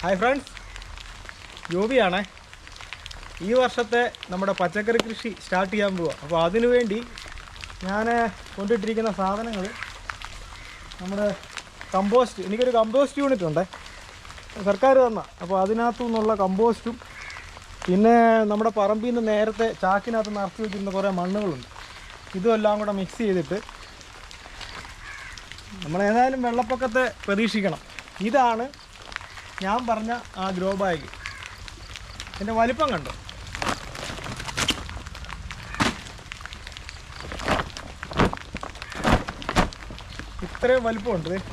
Hi friends ജോബിയാണേ ഈ വർഷത്തെ നമ്മുടെ പച്ചക്കറി കൃഷി സ്റ്റാർട്ട് ചെയ്യാൻ പോവുക അപ്പോൾ അതിനുവേണ്ടി ഞാൻ കൊണ്ടിട്ടിരിക്കുന്ന സാധനങ്ങൾ നമ്മുടെ കമ്പോസ്റ്റ് എനിക്കൊരു കമ്പോസ്റ്റ് യൂണിറ്റ് ഉണ്ട്. സർക്കാർ തന്ന. അപ്പോൾ അതിനകത്തു നിന്നുള്ള കമ്പോസ്റ്റും പിന്നെ നമ്മുടെ പറമ്പിൽ നിന്ന് നേരത്തെ ചാക്കിനകത്ത് നിറച്ച് വെച്ചിരുന്ന കുറേ മണ്ണുകളുണ്ട്. ഇതും എല്ലാം കൂടെ മിക്സ് ചെയ്തിട്ട് നമ്മൾ ഏതായാലും വെള്ളപ്പൊക്കത്തെ പ്രതീക്ഷിക്കണം. ഇതാണ് ഞാൻ പറഞ്ഞ ആ ഗ്രോ ബാഗ്. എന്റെ വലിപ്പം കണ്ടോ? ഇത്രയും വലിപ്പമുണ്ട് ഉണ്ട്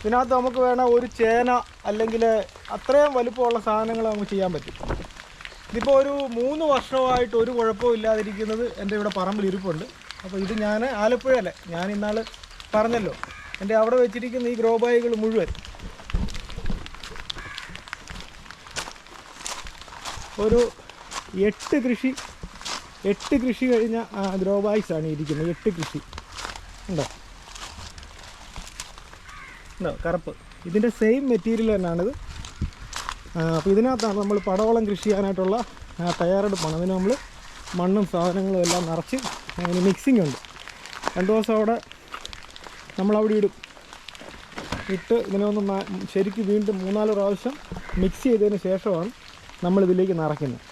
ഇതിനകത്ത് നമുക്ക് വേണ ഒരു ചേന അല്ലെങ്കിൽ അത്രയും വലിപ്പമുള്ള സാധനങ്ങൾ നമുക്ക് ചെയ്യാൻ പറ്റും. ഇതിപ്പോൾ ഒരു മൂന്ന് വർഷമായിട്ട് ഒരു കുഴപ്പവും ഇല്ലാതിരിക്കുന്നത് എന്റെ ഇവിടെ പറമ്പിൽ ഇരിപ്പുണ്ട്. അപ്പോൾ ഇത് ഞാൻ ആലപ്പുഴയല്ലേ ഞാൻ ഇന്നാൾ പറഞ്ഞല്ലോ. എന്റെ അവിടെ വെച്ചിരിക്കുന്ന ഈ ഗ്രോ ബാഗുകൾ മുഴുവൻ. ഒരു എട്ട് കൃഷി എട്ട് കൃഷി കഴിഞ്ഞ ഗ്രോ ബാഗ്സാണ് ഇരിക്കുന്നത്. എട്ട് കൃഷി. ഉണ്ടോ? ഉണ്ടോ? കറുപ്പ്. ഇതിന്റെ സെയിം മെറ്റീരിയൽ തന്നെയാണിത്. അപ്പോൾ ഇതിനകത്താണ് നമ്മൾ പടവളം കൃഷി ചെയ്യാനായിട്ടുള്ള തയ്യാറെടുപ്പാണ്. അതിന് നമ്മൾ മണ്ണും സാധനങ്ങളും എല്ലാം നിറച്ച് അതിന് മിക്സിംഗ് ഉണ്ട്. രണ്ട് ദിവസം അവിടെ നമ്മളവിടെ ഇടും ഇട്ട് ഇതിനെ ഒന്ന് ശരിക്കും വീണ്ടും മൂന്നാൽ പ്രാവശ്യം മിക്സ് ചെയ്തതിന് ശേഷമാണ് നമ്മളിതിലേക്ക് നിറയ്ക്കുന്നത്.